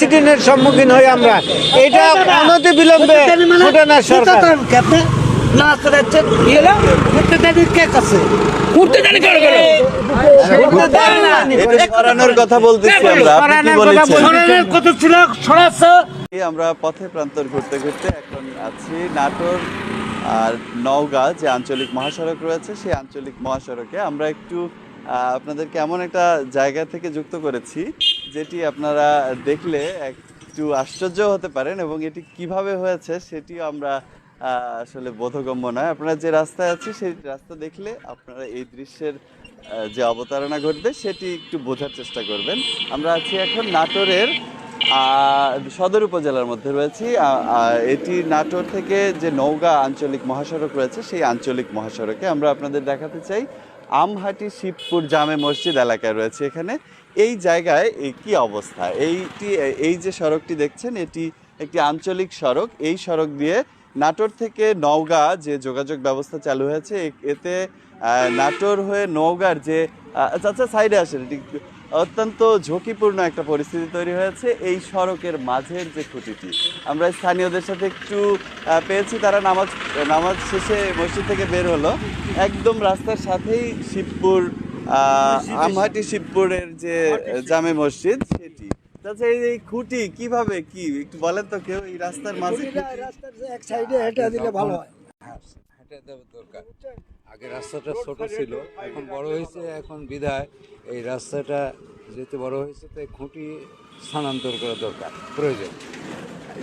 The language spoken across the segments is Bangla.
অ্যাক্সিডেন্টের সম্মুখীন হই আমরা। এটা অনতি বিলম্বে সরকার। এটা সরানোর কথা বলতেছি আমরা। আপনি কি বলেছেন? এই আমরা পথে প্রান্তর ঘুরতে ঘুরতে এখন আছি নাটোর আর নওগাঁ যে আঞ্চলিক মহাসড়ক রয়েছে সেই আঞ্চলিক মহাসড়কে। আমরা একটু আপনাদেরকে এমন একটা জায়গা থেকে যুক্ত করেছি, যেটি আপনারা দেখলে একটু আশ্চর্য হতে পারেন এবং এটি কীভাবে হয়েছে সেটিও আমরা আসলে বোধগম্য নয়। আপনারা যে রাস্তায় আছে, সেই রাস্তা দেখলে আপনারা এই দৃশ্যের যে অবতারণা ঘটবে, সেটি একটু বোঝার চেষ্টা করবেন। আমরা আছি এখন নাটোরের সদর উপজেলার মধ্যে রয়েছি। এটি নাটোর থেকে যে নওগাঁ আঞ্চলিক মহাসড়ক রয়েছে, সেই আঞ্চলিক মহাসড়কে আমরা আপনাদের দেখাতে চাই। আমহাটি শিবপুর জামে মসজিদ এলাকায় রয়েছে এখানে। এই জায়গায় কি অবস্থা? এইটি, এই যে সড়কটি দেখছেন, এটি একটি আঞ্চলিক সড়ক। এই সড়ক দিয়ে নাটোর থেকে নওগাঁ যে যোগাযোগ ব্যবস্থা চালু হয়েছে এতে নাটোর হয়ে নওগাঁর যে আচ্ছা আচ্ছা সাইডে আসেন অত্যন্ত ঝুঁকিপূর্ণ একটা পরিস্থিতি তৈরি হয়েছে। এই সড়কের মাঝের যে খুঁটিটি আমরা স্থানীয়দের সাথে একটু পেয়েছি। তারা নামাজ নামাজ শেষে মসজিদ থেকে বের হলো। একদম রাস্তার সাথেই শিবপুর আমহাটি শিবপুরের যে জামে মসজিদ সেটি। আচ্ছা এই খুঁটি কীভাবে কি? একটু বলেন তো কেউ এই রাস্তার মাঝে খুঁটি? এক সাইডে হেঁটে দিলে ভালো হয় হেঁটে দেওয়া দরকার। আগে রাস্তাটা ছোট ছিল এখন বড় হয়েছে এখন বিধায় এই রাস্তাটা যেহেতু বড় হয়েছে তাই খুঁটি স্থানান্তর করা দরকার প্রয়োজন।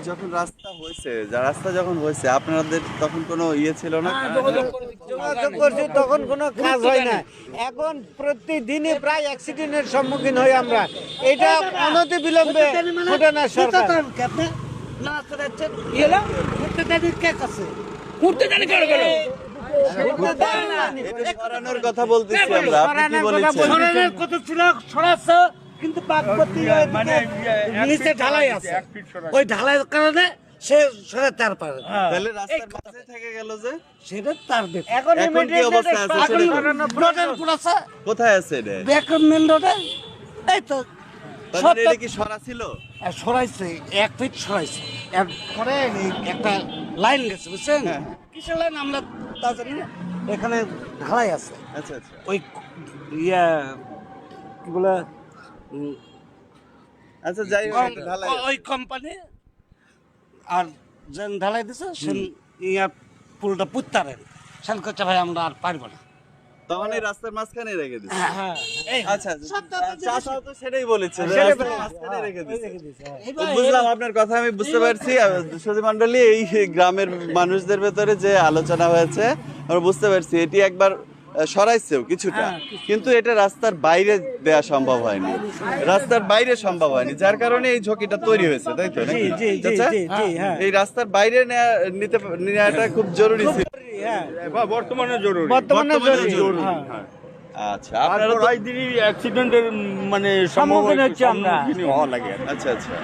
যখন রাস্তা হয়েছে যা রাস্তা যখন হয়েছে আপনাদের তখন কোনো ইয়ে ছিল না? যোগাযোগ করছি তখন কোনো কাজ হয় না। এখন প্রতিদিনই প্রায় অ্যাক্সিডেন্টের সম্মুখীন হই আমরা। এটা অনতি বিলম্বে ফুটানো সরকার। এটা সরানোর কথা বলতেছি আমরা। আপনি কি সরানোর কথা বলেছেন? বলতেছি। কিন্তু বাগপতি নিচে ঢালাই আছে। ওই ঢালাইয়ের কারণে সে সরাতে আর পারে। তাহলে রাস্তার মাঝে থেকে গেল যে? সেটা তার ব্যাপার এখন এখন কি অবস্থা আছে? সেটা বলুন। রোডের কোথায় আছে এটা? ব্যাকরণ মেন রোডে। এই তো তাহলে এটা কি সরা ছিল? আর সরাইছে এক ফিট সরাইছে। এরপরে একটা লাইন গেছে বুঝছেন? হ্যাঁ। কিসের লাইন? আমরা তা জানি না এখানে ঢালাই আছে। আচ্ছা আচ্ছা। ওই ইয়া কি বলে? আচ্ছা যাই হোক ঢালাই ওই কোম্পানি আর যেন ঢালাই দিছে সেন ইয়া পুলটা পুত্তারেন। সেন করছে ভাই আমরা আর পারব না। তখন এই রাস্তার মাঝখানে রেখে দিচ্ছে হ্যাঁ আচ্ছা আচ্ছা। চাচা তো সেটাই বলেছে। মাঝখানে রেখে বুঝলাম আপনার কথা আমি বুঝতে পারছি। সুধী মন্ডলী এই গ্রামের মানুষদের ভেতরে যে আলোচনা হয়েছে আমরা বুঝতে পারছি এটি একবার সরাইছেও কিছুটা। কিন্তু এটা রাস্তার বাইরে দেয়া সম্ভব হয়নি। রাস্তার বাইরে সম্ভব হয়নি যার কারণে এই ঝুঁকিটা তৈরি হয়েছে তাই তো হ্যাঁ। এই রাস্তার বাইরে নিতে নেওয়াটা খুব জরুরি ছিল। হ্যাঁ বর্তমানে জরুরি বর্তমানে বর্তমানে জরুরি জরুরি। হ্যাঁ। আচ্ছা আপনারা তো ওই দিনই অ্যাক্সিডেন্টের মানে সম্মুখীন হচ্ছে আমরা। লাগে আচ্ছা আচ্ছা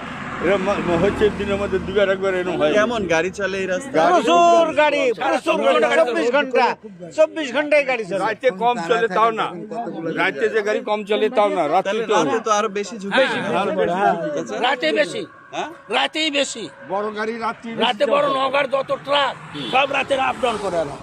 এরকম হচ্ছে দিনের মধ্যে দুবার একবার এরকম হয়। কেমন গাড়ি চলে এই রাস্তা প্রচুর গাড়ি প্রচুর ঘণ্টা চব্বিশ ঘণ্টা চব্বিশ ঘন্টায় গাড়ি চলে রাতে কম চলে তাও না। রাতে যে গাড়ি কম চলে তাও না রাতে তো আরও বেশি ঝুঁকি আচ্ছা। রাতে বেশি। হ্যাঁ? রাতেই বেশি। বড় গাড়ি রাতে বড় নগার যত ট্রাক সব রাতে আপ ডাউন করে না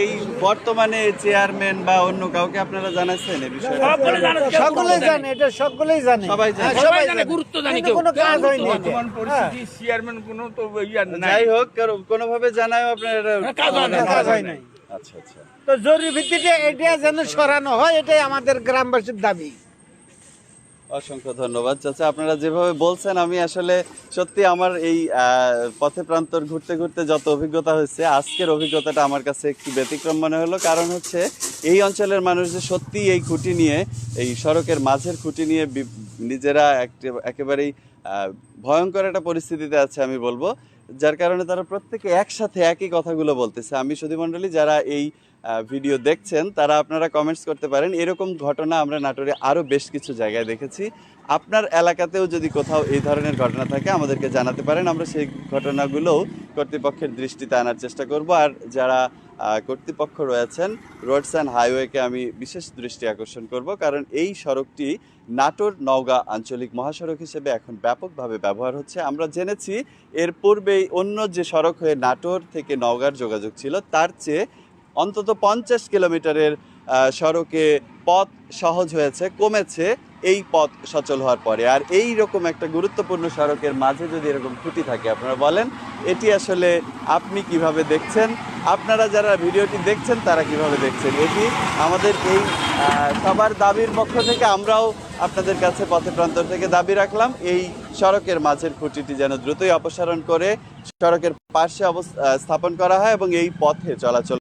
এই বর্তমানে চেয়ারম্যান বা অন্য কাউকে আপনারা জানাচ্ছেন এই বিষয়ে? সকলে জানে সকলেই জানে এটা সকলেই জানে। সবাই জানে। হ্যাঁ, সবাই জানে, গুরুত্ব জানে কেউ। কোনো কাজ হয়নি। বর্তমান পরিস্থিতি চেয়ারম্যান কোনো তো ইয়া নাই। যাই হোক কোনো কোনোভাবে জানায় আপনারা হ্যাঁ, কাজ হয় কাজ হয় নাই আচ্ছা আচ্ছা। তো জরুরি ভিত্তিতে এটা যেন সরানো হয় এটাই আমাদের গ্রামবাসীর দাবি। অসংখ্য ধন্যবাদ, চাচা। আপনারা যেভাবে বলছেন, আমি আসলে সত্যি আমার এই পথে প্রান্তর ঘুরতে ঘুরতে যত অভিজ্ঞতা হয়েছে, আজকের অভিজ্ঞতাটা আমার কাছে একটু ব্যতিক্রম মনে হলো। কারণ হচ্ছে, এই অঞ্চলের মানুষ যে সত্যি এই খুঁটি নিয়ে, এই সড়কের মাঝের খুঁটি নিয়ে নিজেরা একেবারেই ভয়ঙ্কর একটা পরিস্থিতিতে আছে, আমি বলব। যার কারণে তারা প্রত্যেকে একসাথে একই কথাগুলো বলতেছে। আমি সুধী মন্ডলী যারা এই ভিডিও দেখছেন, তারা আপনারা কমেন্টস করতে পারেন। এরকম ঘটনা আমরা নাটোরে আরও বেশ কিছু জায়গায় দেখেছি। আপনার এলাকাতেও যদি কোথাও এই ধরনের ঘটনা থাকে, আমাদেরকে জানাতে পারেন। আমরা সেই ঘটনাগুলোও কর্তৃপক্ষের দৃষ্টিতে আনার চেষ্টা করব। আর যারা কর্তৃপক্ষ রয়েছেন। রোডস অ্যান্ড হাইওয়েকে আমি বিশেষ দৃষ্টি আকর্ষণ করব, কারণ এই সড়কটি নাটোর নওগাঁ আঞ্চলিক মহাসড়ক হিসেবে এখন ব্যাপকভাবে ব্যবহার হচ্ছে। আমরা জেনেছি এর পূর্বেই অন্য যে সড়ক হয়ে নাটোর থেকে নওগাঁর যোগাযোগ ছিল, তার চেয়ে অন্তত পঞ্চাশ কিলোমিটারের সড়কে পথ সহজ হয়েছে, কমেছে। এই পথ সচল হওয়ার পরে। আর এই রকম একটা গুরুত্বপূর্ণ সড়কের মাঝে যদি এরকম খুঁটি থাকে, আপনারা বলেন, এটি আসলে আপনি কীভাবে দেখছেন? আপনারা যারা ভিডিওটি দেখছেন, তারা কীভাবে দেখছেন? এটি আমাদের এই সবার দাবির পক্ষ থেকে আমরাও আপনাদের কাছে পথে প্রান্তর থেকে দাবি রাখলাম, এই সড়কের মাঝের খুঁটিটি যেন দ্রুতই অপসারণ করে সড়কের পাশে অবস্থা স্থাপন করা হয় এবং এই পথে চলাচল